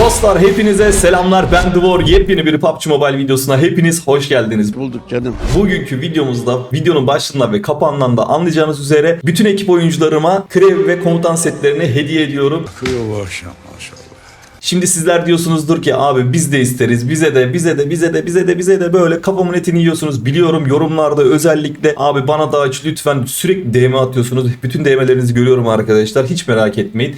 Dostlar hepinize selamlar ben Dvor yepyeni bir PUBG Mobile videosuna hepiniz hoş geldiniz. Bulduk canım. Bugünkü videomuzda videonun başında ve kapağından da anlayacağınız üzere bütün ekip oyuncularıma krev ve komutan setlerini hediye ediyorum. Kıyor bu akşam maşallah. Şimdi sizler diyorsunuzdur ki abi biz de isteriz bize de bize de bize de bize de bize de böyle kafamın etini yiyorsunuz biliyorum yorumlarda özellikle abi bana da aç lütfen sürekli DM atıyorsunuz bütün DM'lerinizi görüyorum arkadaşlar hiç merak etmeyin.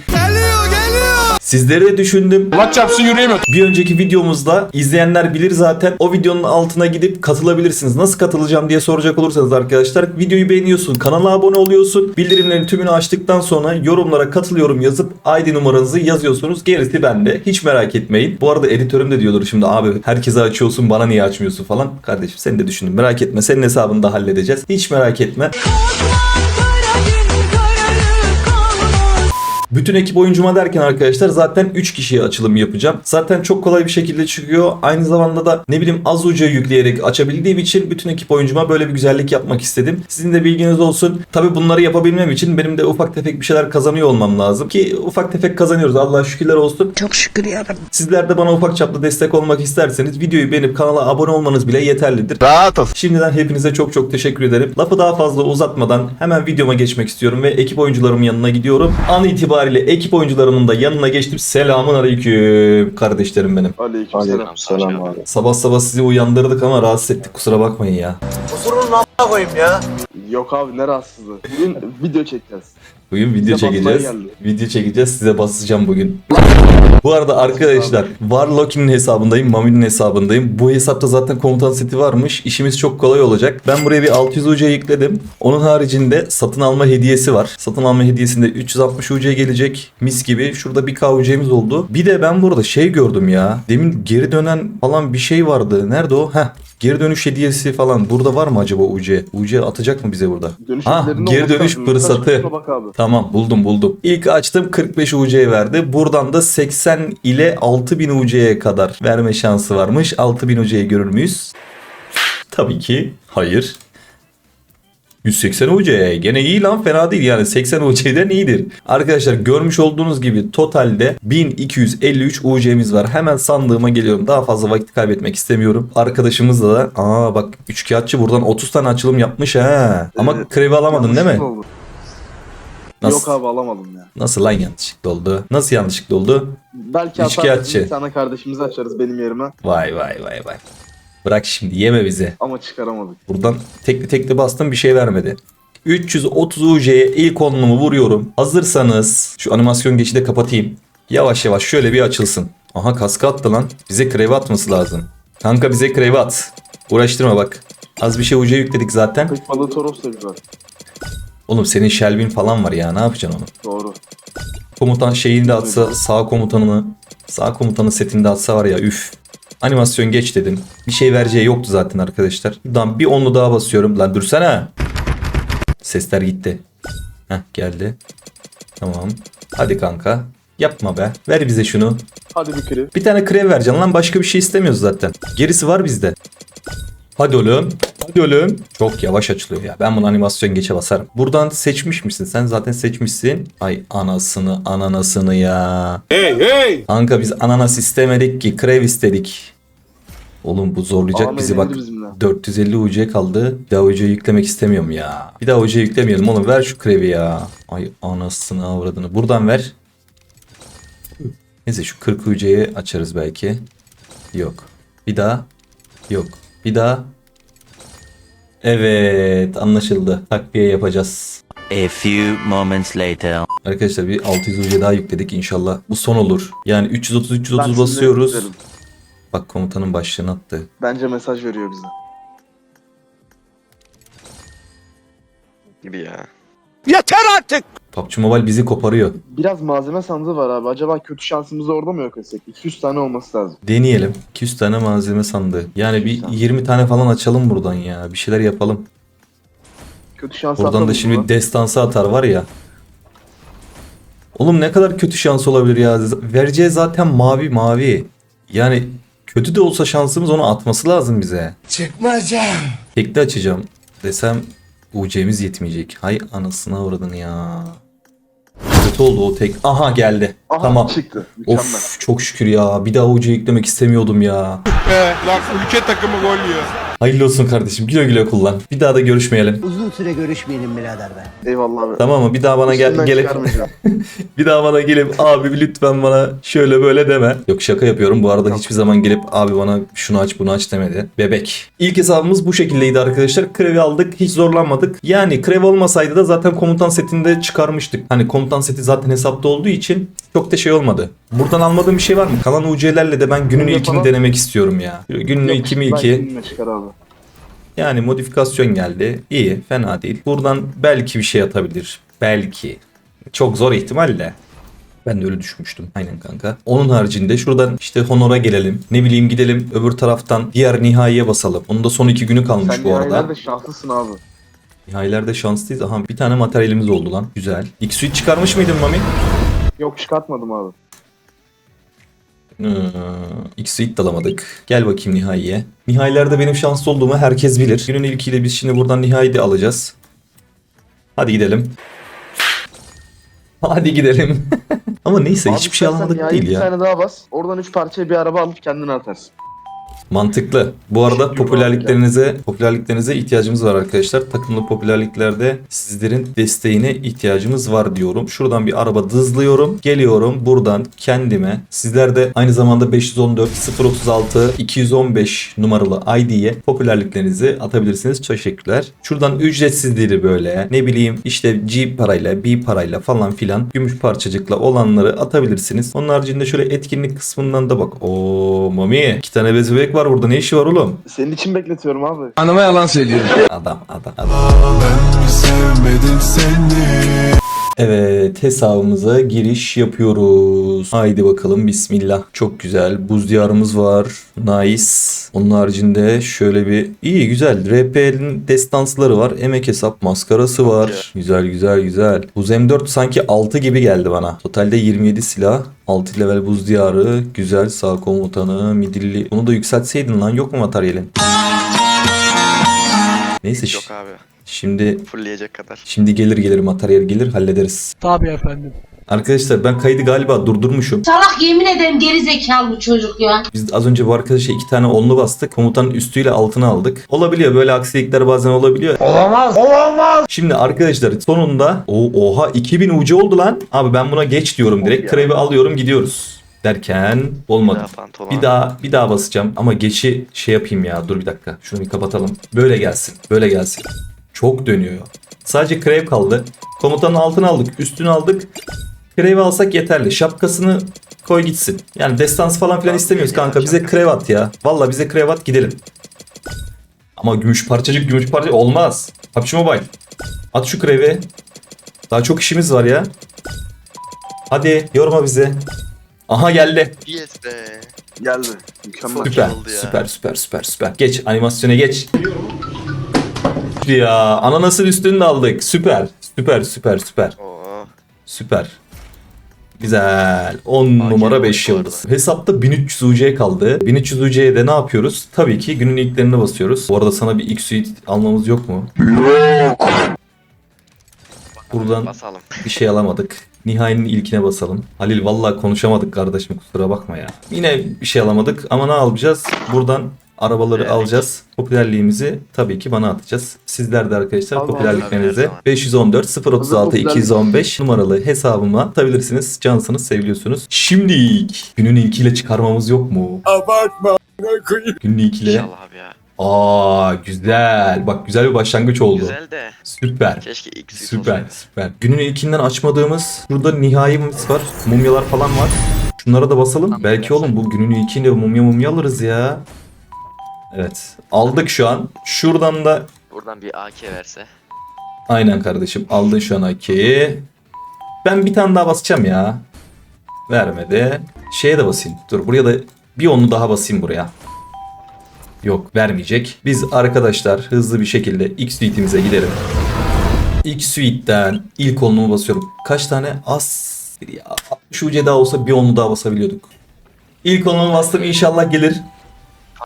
Sizleri de düşündüm. Allah çarpsın yürüyemiyorum. Bir önceki videomuzda izleyenler bilir zaten o videonun altına gidip katılabilirsiniz. Nasıl katılacağım diye soracak olursanız arkadaşlar videoyu beğeniyorsun, kanala abone oluyorsun. Bildirimlerin tümünü açtıktan sonra yorumlara katılıyorum yazıp ID numaranızı yazıyorsunuz. Gerisi bende. Hiç merak etmeyin. Bu arada editörüm de diyordur şimdi abi herkese açıyorsun bana niye açmıyorsun falan. Kardeşim seni de düşündüm. Merak etme. Senin hesabını da halledeceğiz. Hiç merak etme. Bütün ekip oyuncuma derken arkadaşlar zaten 3 kişiye açılım yapacağım. Zaten çok kolay bir şekilde çıkıyor. Aynı zamanda da ne bileyim az uca yükleyerek açabildiğim için bütün ekip oyuncuma böyle bir güzellik yapmak istedim. Sizin de bilginiz olsun. Tabi bunları yapabilmem için benim de ufak tefek bir şeyler kazanıyor olmam lazım. Ki ufak tefek kazanıyoruz. Allah'a şükürler olsun. Çok şükür yarabbim. Sizler de bana ufak çaplı destek olmak isterseniz videoyu beğenip kanala abone olmanız bile yeterlidir. Rahat ol. Şimdiden hepinize çok çok teşekkür ederim. Lafı daha fazla uzatmadan hemen videoma geçmek istiyorum ve ekip oyuncularımın yanına gidiyorum. An itibariyle ekip oyuncularımın da yanına geçtim. Selamun aleyküm kardeşlerim benim. Aleykümselam. Selam abi. Sabah sabah sizi uyandırdık ama rahatsız ettik kusura bakmayın ya. Yok abi ne rahatsızlığı. Bugün video çekeceğiz. Bugün video Size çekeceğiz. Video çekeceğiz size basacağım bugün. Bu arada arkadaşlar Warlock'in hesabındayım, Mami'nin hesabındayım. Bu hesapta zaten komutan seti varmış. İşimiz çok kolay olacak. Ben buraya bir 600 UC yükledim. Onun haricinde satın alma hediyesi var. Satın alma hediyesinde 360 UC gelecek. Mis gibi. Şurada bir KUC'miz oldu. Bir de ben burada şey gördüm ya. Demin geri dönen falan bir şey vardı. Nerede o? Heh. Geri dönüş hediyesi falan. Burada var mı acaba UC? UC atacak mı bize burada? Dönüş Ha, geri dönüş fırsatı. Tamam buldum buldum. İlk açtım 45 UC verdi. Buradan da 80 ile 6000 UC'ye kadar verme şansı varmış. 6000 UC'ye görür müyüz? Tabii ki hayır. 180 UC gene iyi lan fena değil yani 80 UC'den iyidir. Arkadaşlar görmüş olduğunuz gibi totalde 1253 UC'miz var. Hemen sandığıma geliyorum. Daha fazla vakit kaybetmek istemiyorum. Arkadaşımızla da aa bak 3 kağıtçı buradan 30 tane açılım yapmış ha. Ama krevi alamadın değil mi? Oldu. Nasıl? Yok abi alamadım ya. Nasıl lan yanlışlıkla oldu? Nasıl yanlışlıkla oldu? Belki atarız bir tane kardeşimizi açarız benim yerime. Vay vay vay vay. Bırak şimdi yeme bizi. Ama çıkaramadık. Buradan tekli tekli bastım bir şey vermedi. 330 UC'ye ilk onlumu vuruyorum. Hazırsanız şu animasyon geçidi de kapatayım. Yavaş yavaş şöyle bir açılsın. Aha kaskı attı lan. Bize kreve atması lazım. Kanka bize kreve at. Uğraştırma bak. Az bir şey UC yükledik zaten. Kırk balığı Toros da güzel. Oğlum senin Shelby'in falan var ya ne yapacaksın onu? Doğru. komutan şeyini de atsa sağ komutanını sağ komutanın setini de atsa var ya üf. Animasyon geç dedim. Bir şey vereceği yoktu zaten arkadaşlar. Buradan bir onlu daha basıyorum. Lan dursana. Sesler gitti. Heh geldi. Tamam. Hadi kanka. Yapma be. Ver bize şunu. Hadi bir kriv. Bir tane krev vereceksin lan başka bir şey istemiyoruz zaten. Gerisi var bizde. Hadi oğlum. Hadi oğlum. Çok yavaş açılıyor ya. Ben bunu animasyon geçe basarım. Buradan seçmiş misin? Sen zaten seçmişsin. Ay anasını ananasını ya. Hey hey. Kanka biz ananas istemedik ki. Krev istedik. Oğlum bu zorlayacak Ahmet bizi bak. bizimle. 450 UC kaldı. Bir daha UC yüklemek istemiyorum ya. Bir daha UC yüklemeyelim oğlum. Ver şu krevi ya. Ay anasını avradını. Buradan ver. Neyse şu 40 UC'yi açarız belki. Yok. Bir daha. Yok. Bir daha. Evet anlaşıldı. Takviye yapacağız. A few moments later. Arkadaşlar bir 600 UC daha yükledik inşallah. Bu son olur. Yani 330 Ben 330 sizinle basıyoruz. Bak komutanın başlığını attı. Bence mesaj veriyor bize. Gibi ya. Yeter artık. PUBG Mobile bizi koparıyor. Biraz malzeme sandığı var abi. Acaba kötü şansımızı orada mı yok etsek? 200 tane olması lazım. Deneyelim. 200 tane malzeme sandığı. Yani bir 200 tane. 20 tane falan açalım buradan ya. Bir şeyler yapalım. Kötü şans Buradan da şimdi mı? destansı atar var ya. Oğlum ne kadar kötü şans olabilir ya. Vereceği zaten mavi mavi. Yani kötü de olsa şansımız onu atması lazım bize. Çıkmayacağım. Tekli açacağım desem UC'miz yetmeyecek. Hay anasına uğradın ya. Kötü oldu o tek. Aha geldi. Aha tamam. çıktı. Mükemmel. Of çok şükür ya. Bir daha ucu yüklemek istemiyordum ya. Be, lan ülke takımı gol yiyor. Hayırlı olsun kardeşim. Güle güle kullan. Bir daha da görüşmeyelim. Uzun süre görüşmeyelim birader be. Eyvallah abi. Tamam mı? Bir daha bana gel gelip bir daha bana gelip abi lütfen bana şöyle böyle deme. Yok şaka yapıyorum. Bu arada hiçbir zaman gelip abi bana şunu aç bunu aç demedi. Bebek. İlk hesabımız bu şekildeydi arkadaşlar. Krevi aldık. Hiç zorlanmadık. Yani krev olmasaydı da zaten komutan setinde çıkarmıştık. Hani komutan seti zaten hesapta olduğu için çok da şey olmadı. Buradan almadığım bir şey var mı? Kalan UC'lerle de ben günün Bunda ilkini falan- denemek istiyorum ya. Günün Yok, ilki mi ben iki? seninle çıkar abi. Yani modifikasyon geldi. İyi, fena değil. Buradan belki bir şey atabilir. Belki. Çok zor ihtimalle. Ben de öyle düşünmüştüm. Aynen kanka. Onun haricinde şuradan işte Honor'a gelelim. Ne bileyim gidelim öbür taraftan diğer nihaiye basalım. Onun da son iki günü kalmış Sen bu arada. nihayelerde şanslısın abi. Nihayelerde şanslıyız. Aha bir tane materyalimiz oldu lan. Güzel. X-Suite çıkarmış mıydın Mami? Yok çıkartmadım abi. Ee, X-Suite de alamadık. Gel bakayım nihaiye. Nihayelerde benim şanslı olduğumu herkes bilir. Günün ilkiyle biz şimdi buradan nihai de alacağız. Hadi gidelim. Hadi gidelim. Ama neyse Abi hiçbir şey alamadık değil Bir ya. tane daha bas. Oradan 3 parçaya bir araba alıp kendine atarsın. Mantıklı. Bu arada popülerliklerinize popülerliklerinize ihtiyacımız var arkadaşlar. Takımlı popülerliklerde sizlerin desteğine ihtiyacımız var diyorum. Şuradan bir araba dızlıyorum. Geliyorum buradan kendime. Sizler de aynı zamanda 514 036 215 numaralı ID'ye popülerliklerinizi atabilirsiniz. Teşekkürler. Şuradan ücretsizleri böyle ne bileyim işte G parayla B parayla falan filan gümüş parçacıkla olanları atabilirsiniz. Onun haricinde şöyle etkinlik kısmından da bak. Oo Mami iki tane bez var burada ne işi var oğlum? Senin için bekletiyorum abi. Anama yalan söylüyor. Adam adam adam. Evet hesabımıza giriş yapıyoruz. Haydi bakalım bismillah. Çok güzel. Buz diyarımız var. Nice. Onun haricinde şöyle bir iyi güzel. RP'nin destansları var. Emek hesap maskarası var. Güzel güzel güzel. Buz M4 sanki 6 gibi geldi bana. Totalde 27 silah. 6 level buz diyarı. Güzel sağ komutanı. Midilli. Bunu da yükseltseydin lan yok mu materyalin? Neyse Yok abi. Şimdi Fullleyecek kadar. Şimdi gelir gelir materyal gelir hallederiz. Tabii efendim. Arkadaşlar ben kaydı galiba durdurmuşum. Salak yemin ederim geri zekalı bu çocuk ya. Biz az önce bu arkadaşa iki tane onlu bastık. Komutanın üstüyle altına aldık. Olabiliyor böyle aksilikler bazen olabiliyor. Olamaz. Olamaz. Şimdi arkadaşlar sonunda o oha 2000 ucu oldu lan. Abi ben buna geç diyorum direkt. Krevi alıyorum gidiyoruz. Derken olmadı. Pantolon. Bir daha bir daha basacağım ama geçi şey yapayım ya. Dur bir dakika. Şunu bir kapatalım. Böyle gelsin. Böyle gelsin. Çok dönüyor. Sadece krev kaldı. Komutanın altını aldık. Üstünü aldık. Krevi alsak yeterli. Şapkasını koy gitsin. Yani destans falan filan istemiyoruz kanka. Bize krev at ya. Valla bize krev at gidelim. Ama gümüş parçacık gümüş parçacık olmaz. PUBG Mobile. At şu krevi. Daha çok işimiz var ya. Hadi yorma bizi. Aha geldi. Yes be. Geldi. Mükemmel. Süper, iyi oldu ya. süper, süper, süper, süper. Geç, animasyona geç. Ya, ananasın üstünü de aldık. Süper, süper, süper, süper, Oo. süper. Güzel. 10 numara oldu 5 bu yıldız. Hesapta 1300 UC kaldı. 1300 UC'ye de ne yapıyoruz? Tabii ki günün ilklerine basıyoruz. Bu arada sana bir X suite almamız yok mu? Yok. Buradan Basalım. bir şey alamadık. Nihai'nin ilkine basalım. Halil vallahi konuşamadık kardeşim kusura bakma ya. Yine bir şey alamadık ama ne alacağız? Buradan arabaları Evet. alacağız. Popülerliğimizi tabii ki bana atacağız. Sizler de arkadaşlar Allah popülerliklerinizi Allah. 514 036 popülerlik. 215 numaralı hesabıma atabilirsiniz. Cansınız, seviliyorsunuz. Şimdi günün ilkiyle çıkarmamız yok mu? Abartma. Günün ilkiyle. İnşallah abi ya. Aa güzel. Bak güzel bir başlangıç oldu. Güzel de. Süper. Keşke X Süper süper. Günün ilkinden açmadığımız burada nihayimiz var. Mumyalar falan var. Şunlara da basalım. Tamam, Belki oğlum bu günün ilkinde mumya mumya alırız ya. Evet. Aldık şu an. Şuradan da Buradan bir AK verse. aynen kardeşim aldın şu an AK'yi. Ben bir tane daha basacağım ya. Vermedi. Şeye de basayım. Dur buraya da bir onu daha basayım buraya. Yok vermeyecek. Biz arkadaşlar hızlı bir şekilde X suite'imize gidelim. X suite'den ilk onluğu basıyorum. Kaç tane? Az. Ya, 60 UC daha olsa bir onlu daha basabiliyorduk. İlk onluğu bastım inşallah gelir.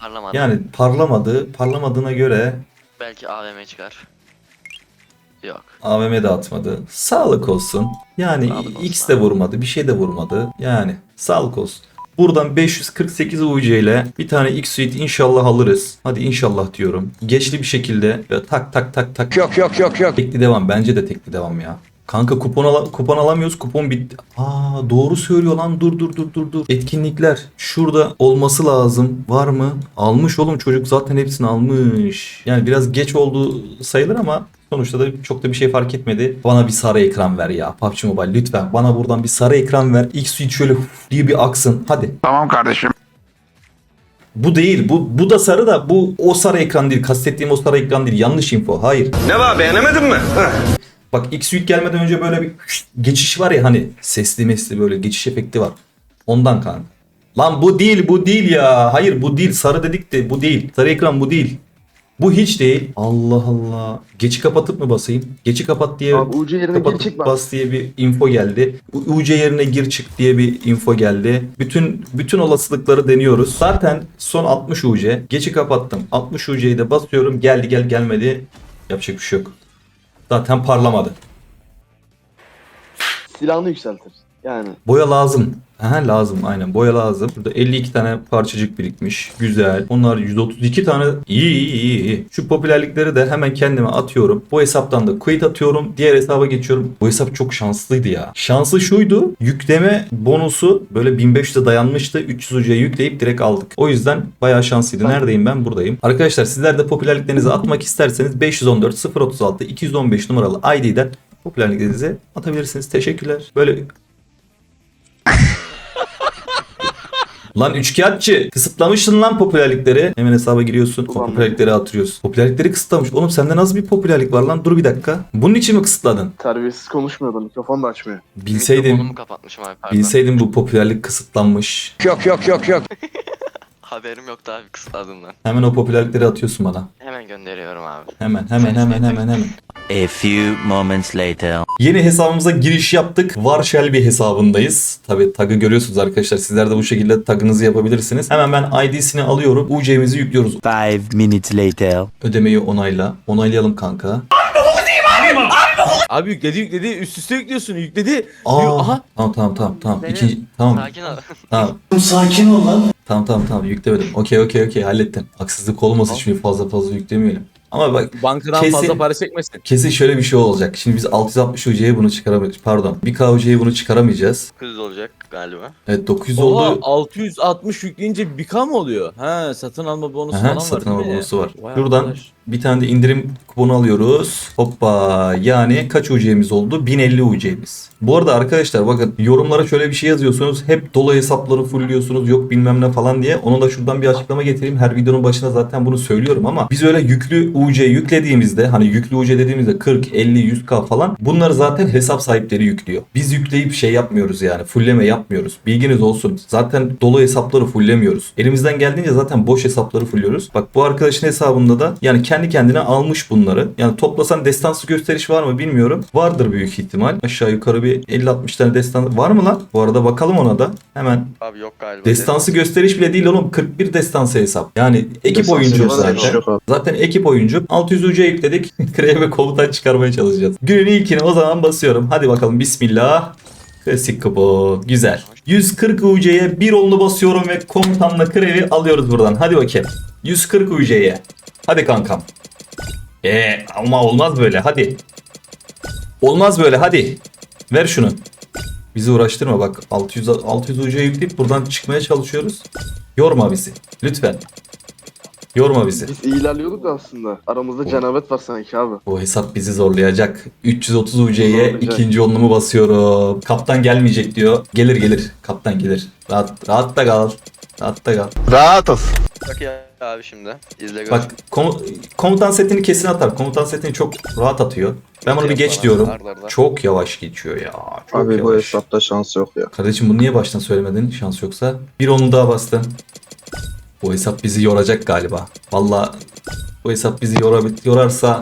Parlamadı. Yani parlamadı. Parlamadığına göre Belki AVM çıkar. Yok. AVM de atmadı. Sağlık olsun. Yani Sağlık olsun X de vurmadı. Bir şey de vurmadı. Yani sağlık olsun. Buradan 548 UC ile bir tane X Suite inşallah alırız. Hadi inşallah diyorum. Geçli bir şekilde böyle tak tak tak tak. Yok yok yok yok. Tekli devam. Bence de tekli devam ya. Kanka kupon, ala- kupon alamıyoruz. Kupon bitti. Aa doğru söylüyor lan. Dur dur dur dur dur. Etkinlikler. Şurada olması lazım. Var mı? Almış oğlum çocuk zaten hepsini almış. Yani biraz geç oldu sayılır ama sonuçta da çok da bir şey fark etmedi. Bana bir sarı ekran ver ya. PUBG Mobile lütfen. Bana buradan bir sarı ekran ver. X suite şöyle diye bir aksın. Hadi. Tamam kardeşim. Bu değil. Bu bu da sarı da bu o sarı ekran değil. Kastettiğim o sarı ekran değil. Yanlış info. Hayır. Ne var beğenemedin mi? Bak X Suite gelmeden önce böyle bir geçiş var ya hani sesli mesli böyle geçiş efekti var. Ondan kan. Lan bu değil bu değil ya. Hayır bu değil. Sarı dedik de bu değil. Sarı ekran bu değil. Bu hiç değil. Allah Allah. Geçi kapatıp mı basayım? Geçi kapat diye Abi UC yerine gir kapatıp çık bak. bas diye bir info geldi. UC yerine gir çık diye bir info geldi. Bütün bütün olasılıkları deniyoruz. Zaten son 60 UC. Geçi kapattım. 60 UC'yi de basıyorum. Geldi gel gelmedi. Yapacak bir şey yok. Zaten parlamadı. Silahını yükseltir. Yani Boya lazım. Aha lazım aynen boya lazım. Burada 52 tane parçacık birikmiş. Güzel. Onlar 132 tane. İyi iyi iyi iyi. Şu popülerlikleri de hemen kendime atıyorum. Bu hesaptan da quit atıyorum. Diğer hesaba geçiyorum. Bu hesap çok şanslıydı ya. Şansı şuydu. Yükleme bonusu böyle 1500'e dayanmıştı. 300 ucuya yükleyip direkt aldık. O yüzden bayağı şanslıydı. Neredeyim ben? Buradayım. Arkadaşlar sizler de popülerliklerinizi atmak isterseniz 514 036 215 numaralı ID'den popülerliklerinizi atabilirsiniz. Teşekkürler. Böyle Lan üçkağıtçı kısıtlamışsın lan popülerlikleri. Hemen hesaba giriyorsun. Ulan popülerlikleri atıyorsun. Popülerlikleri kısıtlamış. Oğlum sende nasıl bir popülerlik var lan? Dur bir dakika. Bunun için mi kısıtladın? terbiyesiz konuşmuyordu. Mikrofon da açmıyor. Bilseydim, Mikrofonumu kapatmışım abi pardon. bilseydim bu popülerlik kısıtlanmış. Yok yok yok yok. Haberim yoktu abi kısıtladığımdan. Hemen o popülerlikleri atıyorsun bana. Hemen gönderiyorum abi. Hemen hemen hemen hemen hemen. A few moments later. Yeni hesabımıza giriş yaptık. Varşel bir hesabındayız. Tabi tagı görüyorsunuz arkadaşlar. Sizler de bu şekilde tagınızı yapabilirsiniz. Hemen ben ID'sini alıyorum. UC'mizi yüklüyoruz. Five minutes later. Ödemeyi onayla. Onaylayalım kanka. Abi yükledi yükledi üst üste yüklüyorsun yükledi. Aa, Aha. Tamam tamam tamam tamam. Benim- İkinci, tamam. Sakin ol. Tamam. Sakin ol lan. Tamam tamam tamam yüklemedim. Okey okey okey hallettim. Haksızlık olmasın şimdi fazla fazla yüklemeyelim. Ama bak Bankadan Kesin- fazla para çekmesin. kesin şöyle bir şey olacak. Şimdi biz 660 UC'ye bunu çıkaramayacağız. Pardon. 1K UC'ye bunu çıkaramayacağız. 900 olacak galiba. Evet 900 Oha oldu. 660 yükleyince bir k mı oluyor? Ha satın alma bonusu Aha, falan var satın değil alma mi? bonusu var. Vay Şuradan arkadaş. Bir tane de indirim kuponu alıyoruz. Hoppa yani kaç UC'miz oldu? 1050 UC'miz. Bu arada arkadaşlar bakın yorumlara şöyle bir şey yazıyorsunuz. Hep dolu hesapları fullliyorsunuz yok bilmem ne falan diye. Onu da şuradan bir açıklama getireyim. Her videonun başına zaten bunu söylüyorum ama biz öyle yüklü UC yüklediğimizde hani yüklü UC dediğimizde 40, 50, 100k falan bunları zaten hesap sahipleri yüklüyor. Biz yükleyip şey yapmıyoruz yani fullleme yapmıyoruz. Bilginiz olsun. Zaten dolu hesapları fulllemiyoruz. Elimizden geldiğince zaten boş hesapları fulluyoruz. Bak bu arkadaşın hesabında da yani kendi kendine almış bunları. Yani toplasan destansı gösteriş var mı bilmiyorum. Vardır büyük ihtimal. Aşağı yukarı bir 50-60 tane destan var mı lan? Bu arada bakalım ona da. Hemen Abi yok galiba. Destansı gösteriş bile değil oğlum 41 destansı hesap. Yani ekip Destansı oyuncu zaten. Zaten ekip oyuncu. 600 UC yükledik. Kreve komutan çıkarmaya çalışacağız. Günün ilkini o zaman basıyorum. Hadi bakalım bismillah. Klasik kupo. Güzel. 140 UC'ye bir onlu basıyorum ve komutanla krevi alıyoruz buradan. Hadi bakayım. 140 UC'ye. Hadi kankam. Eee ama olmaz böyle hadi. Olmaz böyle hadi. Ver şunu. Bizi uğraştırma bak 600 600 UC yükleyip buradan çıkmaya çalışıyoruz. Yorma bizi. Lütfen. Yorma bizi. Biz iyi ilerliyorduk da aslında. Aramızda cenabet var sanki abi. Bu hesap bizi zorlayacak. 330 UC'ye ikinci onlumu basıyorum. Kaptan gelmeyecek diyor. Gelir gelir. Kaptan gelir. Rahat, rahat da kal. Rahat da kal. Rahat ol. Bak ya abi şimdi. İzle gör. Bak komu- komutan setini kesin atar. Komutan setini çok rahat atıyor. Ben bunu bir geç diyorum. Çok yavaş geçiyor ya. Çok Abi bu yavaş. hesapta şans yok ya. Kardeşim bunu niye baştan söylemedin şans yoksa? Bir onu daha bastın. Bu hesap bizi yoracak galiba. Valla bu hesap bizi yorabil- yorarsa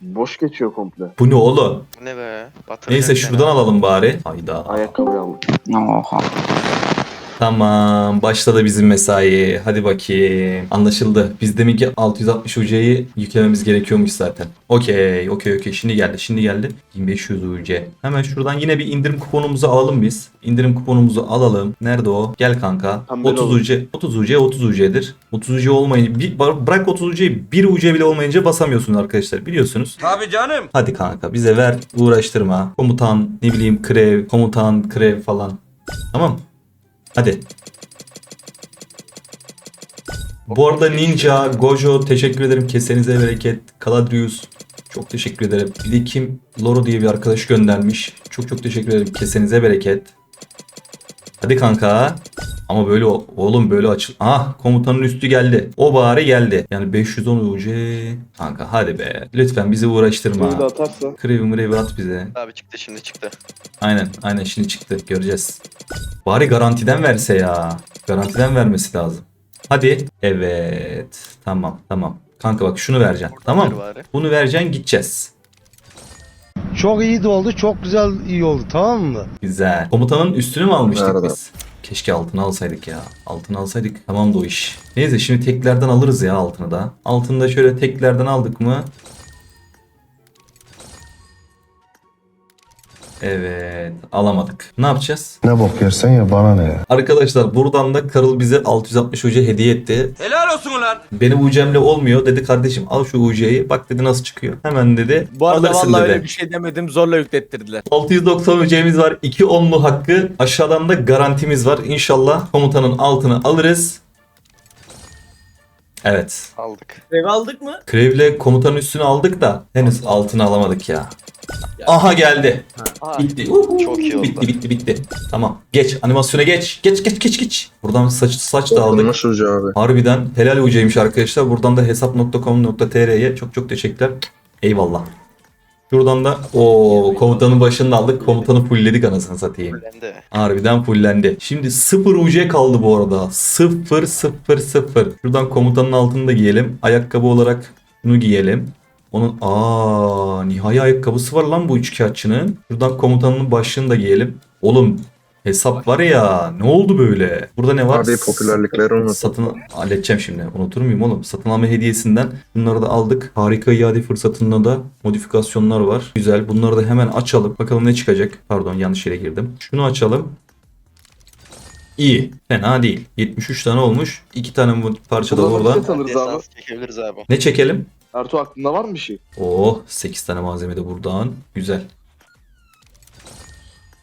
Boş geçiyor komple. bu ne oğlum? Bu ne be? Batıracak Neyse şuradan alalım bari. Hayda. Ayakkabı aldık. Tamam başladı bizim mesai. Hadi bakayım. Anlaşıldı. Biz demin ki 660 UC'yi yüklememiz gerekiyormuş zaten. Okey okey okey şimdi geldi şimdi geldi. 1500 UC. Hemen şuradan yine bir indirim kuponumuzu alalım biz. İndirim kuponumuzu alalım. Nerede o? Gel kanka. Pembe 30 olur. UC 30 UC 30 UC'dir. 30 UC olmayınca bir, bırak 30 UC'yi 1 UC bile olmayınca basamıyorsunuz arkadaşlar biliyorsunuz. Tabii canım. Hadi kanka bize ver uğraştırma. Komutan ne bileyim krev komutan krev falan. Tamam. Hadi. Bu arada Ninja, Gojo teşekkür ederim. Kesenize bereket. Kaladrius çok teşekkür ederim. Bir de kim Loro diye bir arkadaş göndermiş. Çok çok teşekkür ederim. Kesenize bereket. Hadi kanka. Ama böyle oğlum böyle açıl. Ah komutanın üstü geldi. O bari geldi. Yani 510 UC. Kanka hadi be. Lütfen bizi Şimdi de uğraştırma. atarsa. Krevi mrevi at bize. Abi çıktı şimdi çıktı. Aynen aynen şimdi çıktı göreceğiz. Bari garantiden verse ya. Garantiden vermesi lazım. Hadi. Evet. Tamam tamam. Kanka bak şunu vereceksin. Tamam. Bari. Bunu vereceksin gideceğiz. Çok iyi de oldu, çok güzel iyi oldu tamam mı? Güzel. Komutanın üstünü mü almıştık Nerede? biz? Keşke altını alsaydık ya. Altını alsaydık tamam da o iş. Neyse şimdi teklerden alırız ya altını da. Altını da şöyle teklerden aldık mı? Evet alamadık. Ne yapacağız? Ne bok yersen ya bana ne ya. Arkadaşlar buradan da Karıl bize 660 UC hediye etti. Helal olsun ulan. Benim UC'mle olmuyor dedi kardeşim al şu UC'yi bak dedi nasıl çıkıyor. Hemen dedi Bu arada alırsın vallahi dedi. öyle bir şey demedim zorla yüklettirdiler. 690 UC'miz var 2 onlu hakkı aşağıdan da garantimiz var. İnşallah komutanın altını alırız. Evet. Aldık. Ev aldık mı? Krevle komutanın üstünü aldık da henüz altını alamadık ya. Aha geldi. Aa, Bitti. Uhu. Çok iyi oldu. Bitti bitti bitti. Tamam. Geç animasyona geç. Geç geç geç geç. Buradan saç saç da aldık. Nasıl hoca abi? Harbiden helal hocaymış arkadaşlar. Buradan da hesap.com.tr'ye çok çok teşekkürler. Eyvallah. Şuradan da o komutanın başını aldık. Komutanı fullledik anasını satayım. Fullendi. Harbiden fullendi. Şimdi 0 UC kaldı bu arada. 0 0 0. Şuradan komutanın altını da giyelim. Ayakkabı olarak bunu giyelim. Onun aa nihai ayakkabısı var lan bu üçkağıtçının. Şuradan komutanın başlığını da giyelim. Oğlum hesap var ya ne oldu böyle? Burada ne var? Abi popülerlikleri unut. Satın halledeceğim şimdi. Unutur muyum oğlum? Satın alma hediyesinden bunları da aldık. Harika iade fırsatında da modifikasyonlar var. Güzel. Bunları da hemen açalım. Bakalım ne çıkacak. Pardon yanlış yere girdim. Şunu açalım. İyi. Fena değil. 73 tane olmuş. 2 tane bu parça da Buradan alırız abi. Çekebiliriz abi. Ne çekelim? Ertuğ aklında var mı bir şey? Oh 8 tane malzeme de buradan. Güzel.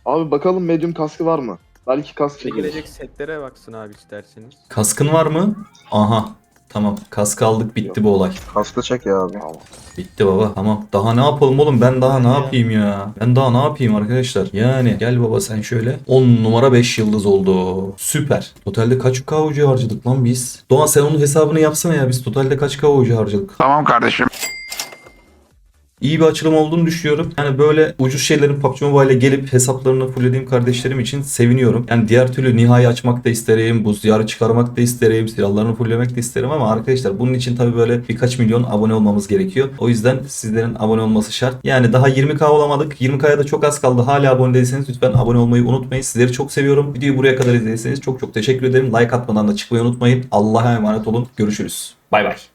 Abi bakalım medium kaskı var mı? Belki kask çekilir. Gelecek setlere baksın abi isterseniz. Kaskın var mı? Aha. Tamam. Kask aldık. Bitti bu olay. Kaskı çek ya abi. Bitti baba tamam. Daha ne yapalım oğlum ben daha ne yapayım ya. Ben daha ne yapayım arkadaşlar. Yani gel baba sen şöyle. 10 numara 5 yıldız oldu. Süper. Totalde kaç kavucu harcadık lan biz? Doğan sen onun hesabını yapsana ya. Biz totalde kaç kavucu harcadık? Tamam kardeşim. İyi bir açılım olduğunu düşünüyorum. Yani böyle ucuz şeylerin PUBG Mobile'e gelip hesaplarını fulllediğim kardeşlerim için seviniyorum. Yani diğer türlü nihai açmak da isterim, buz diyarı çıkarmak da isterim, silahlarını fulllemek de isterim ama arkadaşlar bunun için tabii böyle birkaç milyon abone olmamız gerekiyor. O yüzden sizlerin abone olması şart. Yani daha 20k olamadık. 20k'ya da çok az kaldı. Hala abone değilseniz lütfen abone olmayı unutmayın. Sizleri çok seviyorum. Videoyu buraya kadar izlediyseniz çok çok teşekkür ederim. Like atmadan da çıkmayı unutmayın. Allah'a emanet olun. Görüşürüz. Bay bay.